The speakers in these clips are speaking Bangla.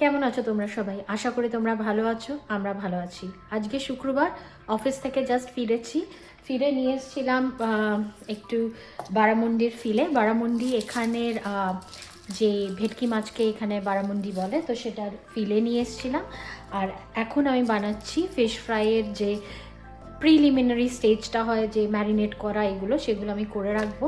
কেমন আছো তোমরা সবাই? আশা করি তোমরা ভালো আছো, আমরা ভালো আছি। আজকে শুক্রবার, অফিস থেকে জাস্ট ফিরেছি। ফিরে নিয়ে এসেছিলাম একটু বারামুন্ডির ফিলে বারামুন্ডি এখানের যে ভেটকি মাছকে এখানে বারামুন্ডি বলে, তো সেটার ফিলে নিয়ে এসেছিলাম। আর এখন আমি বানাচ্ছি ফিশ ফ্রাইয়ের যে প্রিলিমিনারি স্টেজটা হয়, যে ম্যারিনেট করা এগুলো, সেগুলো আমি করে রাখব।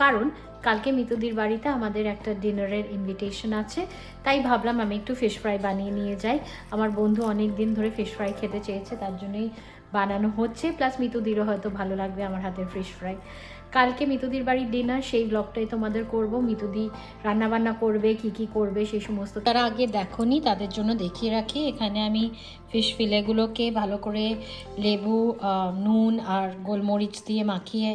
কারণ কালকে মিতুদির বাড়িতে আমাদের একটা ডিনারের ইনভিটেশন আছে। তাই ভাবলাম আমি একটু ফিশ ফ্রাই বানিয়ে নিয়ে যাই। আমার বন্ধু অনেক দিন ধরে ফিশ ফ্রাই খেতে চেয়েছে, তার জন্যই বানানো হচ্ছে। প্লাস মিতুদিরও হয়তো ভালো লাগবে আমার হাতের ফিশ ফ্রাই কালকে মিতুদির বাড়ির ডিনার সেই ব্লগটাই তোমাদের করব। মিতুদি রান্নাবান্না করবে, কি কি করবে সেই সমস্ত তারা আগে দেখোনি, তাদের জন্য দেখিয়ে রাখি। এখানে আমি ফিশ ফিলেগুলোকে ভালো করে লেবু নুন আর গোলমরিচ দিয়ে মাখিয়ে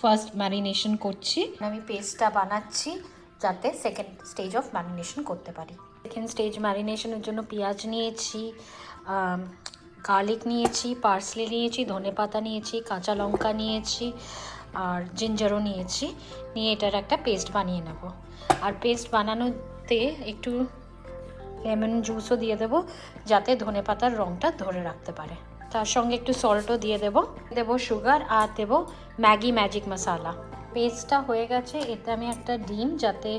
ফার্স্ট ম্যারিনেশন করছি। আমি পেস্টটা বানাচ্ছি যাতে সেকেন্ড স্টেজ অফ ম্যারিনেশন করতে পারি। সেকেন্ড স্টেজ ম্যারিনেশনের জন্য পেঁয়াজ নিয়েছি গার্লিক নিয়েছি পার্সলি নিয়েছি ধনেপাতা নিয়েছি, কাঁচা লঙ্কা নিয়েছি আর জিঞ্জারও নিয়েছি। নিয়ে এটার একটা পেস্ট বানিয়ে নেব। আর পেস্ট বানানোতে একটু লেমন জুসও দিয়ে দেবো, যাতে ধনেপাতার রঙটা ধরে রাখতে পারে। তার সঙ্গে একটু সল্টও দিয়ে দেবো। দেবো সুগার আর দেবো ম্যাগি ম্যাজিক মশালা পেস্টটা হয়ে গেছে, এতে আমি একটা ডিম যাতে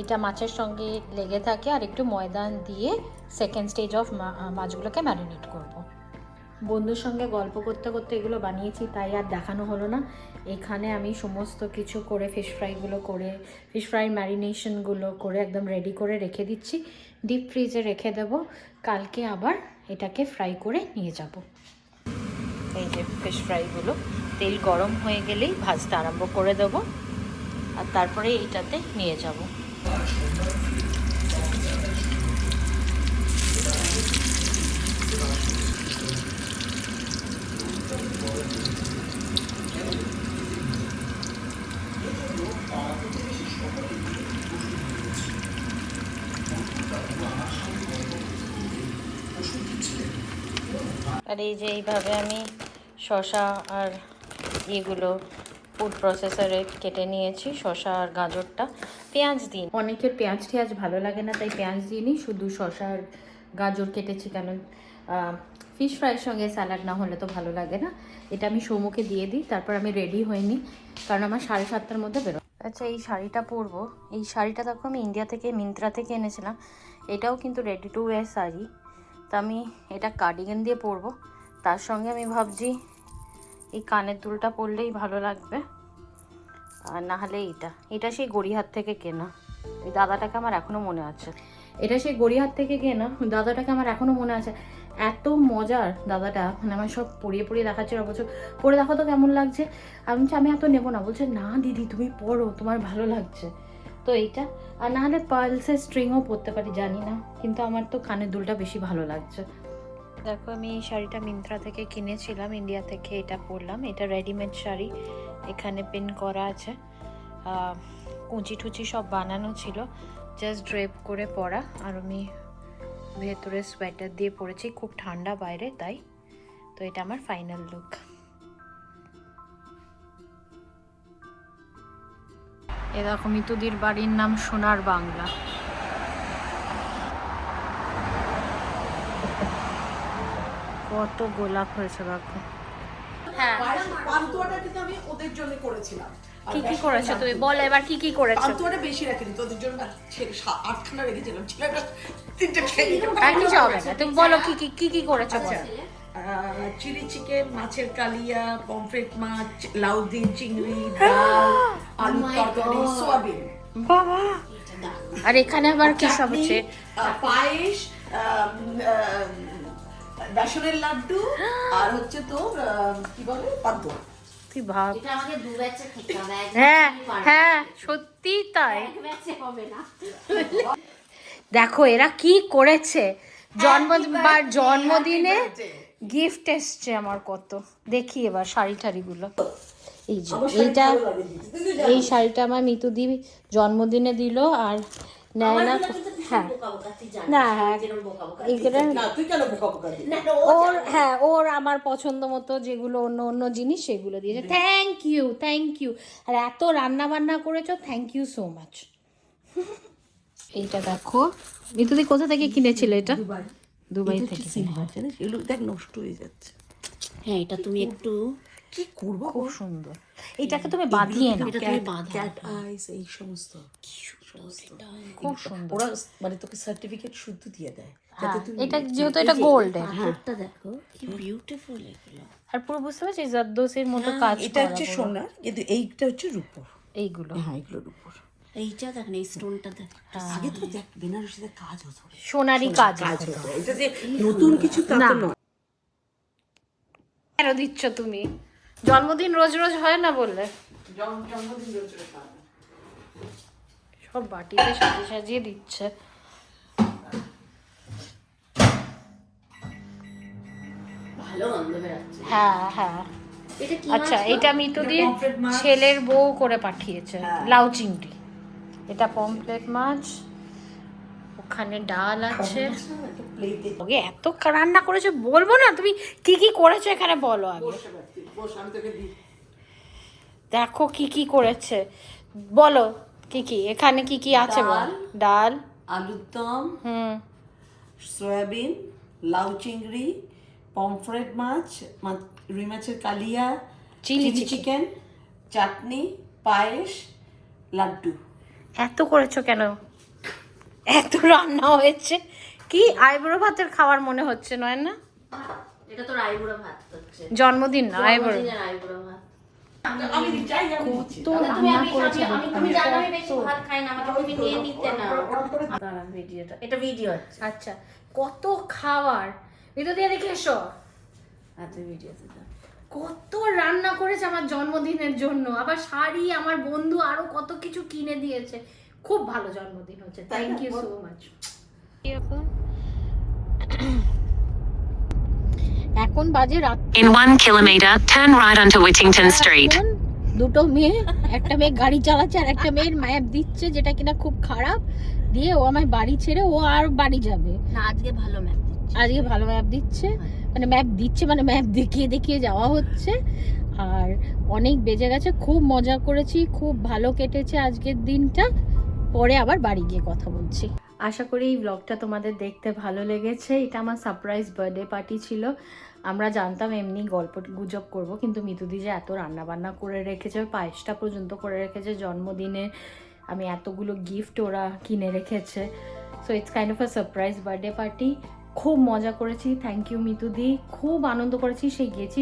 এটা মাছের সঙ্গে লেগে থাকে আর একটু ময়দান দিয়ে সেকেন্ড স্টেজ অফ মাছগুলোকে ম্যারিনেট করব। বন্ধুর সঙ্গে গল্প করতে করতে এগুলো বানিয়েছি, তাই আর দেখানো হলো না। এখানে আমি সমস্ত কিছু করে ফিশ ফ্রাইগুলো করে ফিশ ফ্রাই ম্যারিনেশনগুলো করে একদম রেডি করে রেখে দিচ্ছি। ডিপ ফ্রিজে রেখে দেব। কালকে আবার এটাকে ফ্রাই করে নিয়ে যাব। এই যে ফিশ ফ্রাইগুলো তেল গরম হয়ে গেলেই ভাজতে আরম্ভ করে দেবো। আর তারপরে এইটাতে নিয়ে যাব। আর এই যে এইভাবে আমি শশা আর এগুলো ফুড প্রসেসরে কেটে নিয়েছি শশা আর গাজরটা। পেঁয়াজ দিন অনেকের পেঁয়াজ টেঁয়াজ ভালো লাগে না তাই পেঁয়াজ দিইনি শুধু শশা আর গাজর কেটেছি কেন ফিশ ফ্রাইয়ের সঙ্গে স্যালাড না হলে তো ভালো লাগে না। এটা আমি সৌমুখে দিয়ে দিই তারপর আমি রেডি হইনি কারণ আমার সাড়ে সাতটার মধ্যে বেরো আচ্ছা এই শাড়িটা পরবো। এই শাড়িটা দেখো আমি ইন্ডিয়া থেকে মিন্ত্রা থেকে এনেছিলাম। এটাও কিন্তু রেডি টু ওয়ার শাড়ি। তা আমি এটা কার্ডিগান দিয়ে পরবো। তার সঙ্গে আমি ভাবছি এই কানের দুলটা পরলেই ভালো লাগবে। আর না হলে এইটা। এটা সেই গড়িহাট থেকে কেনা। এই দাদাটাকে আমার এখনও মনে আছে। এটা সেই গড়িহাট থেকে কেনা। দাদাটাকে আমার এখনও মনে আছে। এত মজার দাদাটা। মানে আমার সব পরিয়ে পরিয়ে দেখাচ্ছে অবশ্য পরে দেখো তো কেমন লাগছে। আমি বলছি, আমি এত নেব না। বলছে না দিদি তুমি পড়ো তোমার ভালো লাগছে। তো এইটা। আর না হলে পার্লসের স্ট্রিংও পরতে পারি জানি না। কিন্তু আমার তো কানের দুলটা বেশি ভালো লাগছে। দেখো, আমি এই শাড়িটা মিন্ত্রা থেকে কিনেছিলাম ইন্ডিয়া থেকে এটা পরলাম। এটা রেডিমেড শাড়ি, এখানে পিন করা আছে। কুচি টুচি সব বানানো ছিল জাস্ট ড্রেপ করে পরা। আর আমি ভেতরে সোয়েটার দিয়ে পরেছি, খুব ঠান্ডা বাইরে, তাই। তো এটা আমার ফাইনাল লুক এরকম মিতুদির বাড়ির নাম সোনার বাংলা। কত গোলাপ হয়েছে দেখো। হ্যাঁ। পান্তুয়াটা কিন্তু আমি ওদের জন্য করেছিলাম। কি কি করেছ তুমি। বল এবার কি কি করেছ? পান্তুয়াটা বেশি রাখিনি তোদের জন্য আটখানা রেখেছিলাম ছেলেটা তিনটে খেয়ে নিল। আর কিছু হবে না তুমি বলো কি কি কি কি করেছ আচ্ছা চিলি চিকেন মাছের কালিয়া পমফ্রেট মাছ লাউ দিয়ে চিংড়ি ডাল আলু তরকারি সোয়াবিন। বাবা। আর এখানে আবার কি সব হচ্ছে? পায়েস বেসনের লাড্ডু আর হচ্ছে তোর কি বলে? পান্তুয়া। তুই ভাব। এটা আমাকে দু ব্যাচে খেতে হবে হ্যাঁ। হ্যাঁ সত্যি তাই। এক ব্যাচে হবে না। দেখো এরা কি করেছে? বা জন্মদিনে গিফট এসছে আমার কত। দেখি এবার শাড়ি টাড়িগুলো এই যে এইটা এই শাড়িটা আমার মিতুদি জন্মদিনে দিল আর নেয় না হ্যাঁ। না হ্যাঁ। ওর হ্যাঁ ওর আমার পছন্দ মতো যেগুলো অন্য অন্য জিনিস সেগুলো দিয়েছে। থ্যাংক ইউ থ্যাংক ইউ আর এত রান্না বান্না করেছ থ্যাংক ইউ সো মাচ এইটা দেখো। মিতুদি কোথা থেকে কিনেছিলে এটা? দুবাই। থেকে এগুলো দেখ নষ্ট হয়ে যাচ্ছে। হ্যাঁ এটা তুমি একটু কি করব খুব সুন্দর। এটাকে তুমি বাঁধিয়ে নাও এই সমস্ত। খুব সুন্দর ওরা মানে তোকে সার্টিফিকেট শুদ্ধ দিয়ে দেয়। হ্যাঁ, এটা যেহেতু এটা গোল্ড কাপড়টা দেখো কি বিউটিফুল এগুলো। আর পুরো বুঝতে পারছিস জারদোসির মতো কাজ এটা হচ্ছে। সোনার কিন্তু এইটা হচ্ছে রূপোর। এইগুলো। হ্যাঁ এগুলোর উপর এইটা দেখ না এই স্টোনটা দেখ। আগে তো দেখ বেনারসিতে কাজ হতো। সোনারি কাজ কাজ হতো। এটা যে নতুন কিছু তা তো নয়। কেন দিচ্ছ তুমি? জন্মদিন রোজ রোজ হয় না বললে? জন্মদিন রয়েছে সব বাটিতে সাজিয়ে সাজিয়ে দিচ্ছে। ভালো গন্ধ বেরাচ্ছে। হ্যাঁ হ্যাঁ। আচ্ছা এটা মিতুদির ছেলের বউ করে পাঠিয়েছে লাউ চিংড়ি। এটা পমফ্লেট মাছ। ওখানে ডাল আছে। ওকে এত রান্না করেছে বলব না তুমি কি কি করেছ এখানে বলো আগে। দেখো কি কি করেছে। বলো কি কি? এখানে কি কি আছে বল? ডাল। আলুর দম হুম। সয়াবিন লাউ চিংড়ি পমফ্রেট মাছ রুই মাছের কালিয়া চিলি চিকেন। চাটনি পায়েস লাড্ডু। এত করেছ কেন? এত রান্না হয়েছে। কি আইবুড়ো ভাতের খাবার মনে হচ্ছে নয় না? এটা তো রাইবুড়া ভাত হচ্ছে। জন্মদিন না আইবুড়ো। জন্মদিনের ভাত। আচ্ছা কত খাবার? ভিতর দিয়ে দেখে এসো। ভিডিও কত রান্না করেছে আমার জন্মদিনের জন্য। আবার শাড়ি আমার বন্ধু আরও কত কিছু কিনে দিয়েছে। খুব ভালো জন্মদিন হচ্ছে। থ্যাংক ইউ সো মাচ এখন বাজে রাত In one kilometre, turn right onto Whittington Street. এখন দুটো মেয়ে একটা মেয়ে গাড়ি চালাচ্ছে আর একটা মেয়ের ম্যাপ দিচ্ছে যেটা কিনা খুব খারাপ। দিয়ে ও আমায় বাড়ি ছেড়ে ও আর বাড়ি যাবে। না আজকে ভালো ম্যাপ দিচ্ছি। আজকে ভালো ম্যাপ দিচ্ছে। মানে ম্যাপ দিচ্ছে মানে ম্যাপ দেখিয়ে দেখিয়ে যাওয়া হচ্ছে। আর অনেক বেজে গেছে খুব মজা করেছি খুব ভালো কেটেছে আজকের দিনটা। পরে আবার বাড়ি গিয়ে কথা বলছি। আশা করি এই ব্লগটা তোমাদের দেখতে ভালো লেগেছে। এটা আমার সারপ্রাইজ বার্থডে পার্টি ছিল। আমরা জানতাম এমনি গল্প গুজব করব, কিন্তু মিতুদি যে এত রান্নাবান্না করে রেখেছে, পায়েসটা পর্যন্ত করে রেখেছে, জন্মদিনে আমি এতগুলো গিফট ওরা কিনে রেখেছে। So it's kind of a surprise birthday party খুব মজা করেছি। থ্যাংক ইউ মিতুদি খুব আনন্দ করেছি। সেই গেছি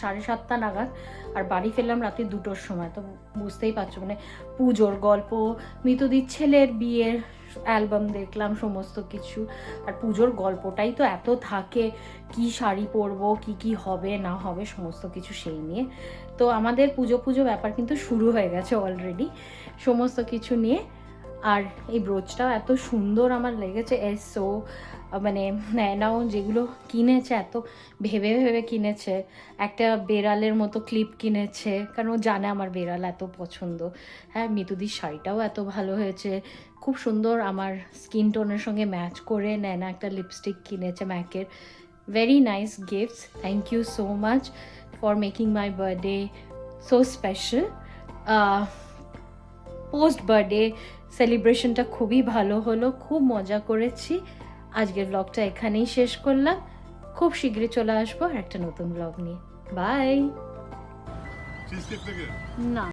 সাড়ে সাতটা নাগাদ আর বাড়ি ফেললাম রাতে দুটোর সময়। তো বুঝতেই পারছ মানে পুজোর গল্প মিতুদির ছেলের বিয়ের অ্যালবাম দেখলাম, সমস্ত কিছু। আর পুজোর গল্পটাই তো এত থাকে, কি শাড়ি পরবো, কি কি হবে, না হবে, সমস্ত কিছু সেই নিয়ে। তো আমাদের পুজো পুজো ব্যাপার কিন্তু শুরু হয়ে গেছে অলরেডি সমস্ত কিছু নিয়ে আর এই ব্রোচটাও এত সুন্দর আমার লেগেছে, এর সো মানে নেনাও যেগুলো কিনেছে, এত ভেবে ভেবে কিনেছে। একটা বেড়ালের মতো ক্লিপ কিনেছে, কারণ ও জানে আমার বেড়াল এত পছন্দ। হ্যাঁ মিতুদির শাড়িটাও এত ভালো হয়েছে। খুব সুন্দর আমার স্কিন টোনের সঙ্গে ম্যাচ করে নেনা একটা লিপস্টিক কিনেছে ম্যাকের very nice gifts thank you so much for making my birthday so special post birthday সেলিব্রেশনটা খুবই ভালো হলো খুব মজা করেছি। আজকের ব্লগটা এখানেই শেষ করলাম। খুব শীঘ্রই চলে আসব একটা নতুন ব্লগ নিয়ে। বাই না।